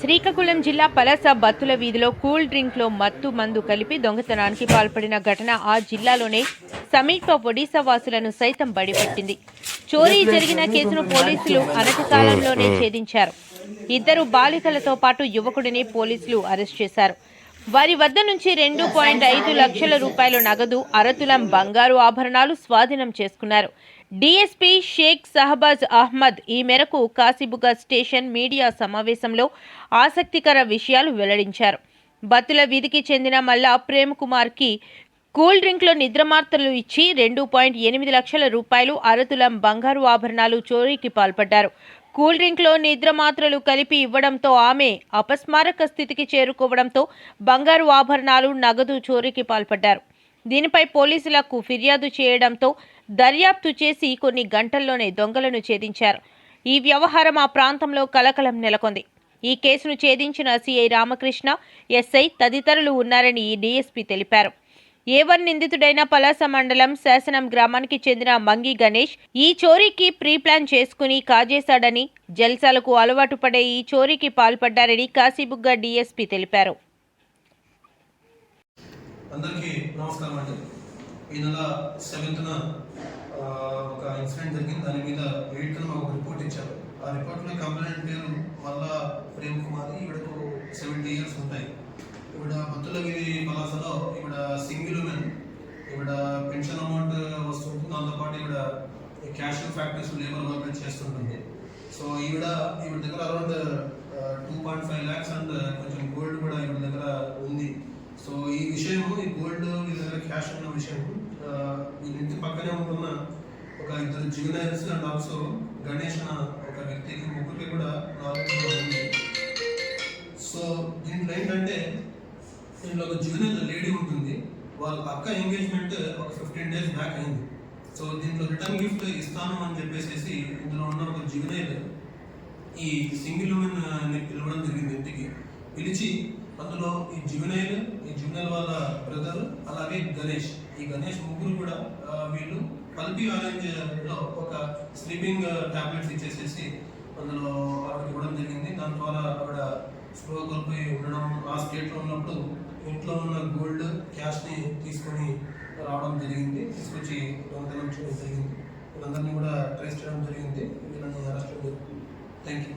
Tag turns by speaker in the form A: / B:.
A: శ్రీకాకుళం జిల్లా పలాస బత్తుల వీధిలో కూల్ డ్రింక్లో మత్తు మందు కలిపి దొంగతనానికి పాల్పడిన ఘటన ఆ జిల్లాలోనే సమీప ఒడిశా వాసులను సైతం బడిపెట్టింది. చోరీ జరిగిన కేసును పోలీసులు అనతి కాలంలోనే ఛేదించారు. ఇద్దరు బాలికలతో పాటు యువకుడిని పోలీసులు అరెస్ట్ చేశారు. వారి వద్ద నుంచి రెండు పాయింట్ ఐదు లక్షల రూపాయల నగదు అరతులం బంగారు ఆభరణాలు స్వాధీనం చేసుకున్నారు. డీఎస్పీ షేక్ సహబాజ్ అహ్మద్ ఈ మేరకు కాసిబుగా స్టేషన్ మీడియా సమావేశంలో ఆసక్తికర విషయాలు వెల్లడించారు. బత్తుల వీధికి చెందిన మల్లా ప్రేమ్ కుమార్కి కూల్ డ్రింక్లో నిద్రమార్తలు ఇచ్చి రెండు పాయింట్ ఎనిమిది లక్షల రూపాయలు అరతులం బంగారు ఆభరణాలు చోరీకి పాల్పడ్డారు. కూల్ డ్రింక్లో నిద్ర మాత్రలు కలిపి ఇవ్వడంతో ఆమె అపస్మారక స్థితికి చేరుకోవడంతో బంగారు ఆభరణాలు నగదు చోరీకి పాల్పడ్డారు. దీనిపై పోలీసులకు ఫిర్యాదు చేయడంతో దర్యాప్తు చేసి కొన్ని గంటల్లోనే దొంగలను ఛేదించారు. ఈ వ్యవహారం ఆ ప్రాంతంలో కలకలం నెలకొంది. ఈ కేసును ఛేదించిన సిఐ రామకృష్ణ ఎస్ఐ తదితరులు ఉన్నారని డీఎస్పీ తెలిపారు. ఏవన్ నిందితుడైన పలాస మండలం శాసనం గ్రామానికి చెందిన మంగి గణేష్ ఈ చోరీకి ప్రీ ప్లాన్ చేసుకుని కాజేశాడని జల్సాలకు అలవాటు పడే ఈ చోరీకి పాల్పడ్డారని కాశీబుగ్గ డీఎస్పీ తెలిపారు.
B: అందరికీ నమస్కారం అండి. ఈ నెల సెవెంత్న ఒక ఇన్సిడెంట్ జరిగింది. దాని మీద ఎయిట్న మాకు ఒక రిపోర్ట్ ఇచ్చారు. ఆ రిపోర్ట్లో కంప్లైంట్ పేరు మళ్ళా ప్రేమ్ కుమార్ ఈవిడకు సెవెంటీ ఇయర్స్ ఉంటాయి. ఈవిడ బతులగిరి పలాసలో ఈవిడ సింగిల్ ఉమెన్ ఈవిడ పెన్షన్ అమౌంట్ వస్తుంది దాంతోపాటు ఈవిడ క్యాష్ ఫ్యాక్టరీస్ లేబర్ వర్క్ చేస్తుంటుంది. సో ఈవిడ ఈవిడ దగ్గర around two point five lakhs and కొంచెం గోల్డ్ కూడా ఈవిడ దగ్గర ఉంది. సో ఈ విషయం ఈ గోల్డ్ వీళ్ళ దగ్గర క్యాష్ ఉన్న విషయం ఆ, ఇంటి పక్కనే ఉంటున్న ఒక ఇద్దరు జూనియర్స్ అండ్ ఆల్సో గణేష్ అన్న ఒక వ్యక్తికి ముగ్గురికి కూడా నాలెడ్జ్ ఉంది. సో దీంట్లో ఏంటంటే దీంట్లో ఒక జూనియర్ లేడీ ఉంటుంది. వాళ్ళ అక్క ఎంగేజ్మెంట్ ఒక ఫిఫ్టీన్ డేస్ బ్యాక్ అయింది. సో దీంట్లో రిటర్న్ గిఫ్ట్ ఇస్తాను అని చెప్పేసి ఇందులో ఉన్న ఒక జూనియర్ ఈ సింగిల్ ఉమెన్ని పిలవడం జరిగింది ఇంటికి పిలిచి అందులో ఈ జూనియర్ ఈ జూనియర్ వాళ్ళ బ్రదర్ అలాగే గణేష్. ఈ గణేష్ ముగ్గురు కూడా వీళ్ళు పల్పి ఆరెంజ్లో ఒక స్లీపింగ్ టాబ్లెట్స్ ఇచ్చేసేసి అందులో ఆవిడకి ఇవ్వడం జరిగింది. దాని ద్వారా ఆవిడ స్లో కోల్పోయి ఉండడం ఆ స్టేట్లో ఉన్నప్పుడు ఇంట్లో ఉన్న గోల్డ్ క్యాష్ని తీసుకొని రావడం జరిగింది. తీసుకొచ్చి దొంగతనం చేయడం జరిగింది. వీళ్ళందరినీ కూడా ట్రేస్ చేయడం జరిగింది. వీళ్ళని అరెస్ట్ థ్యాంక్ యూ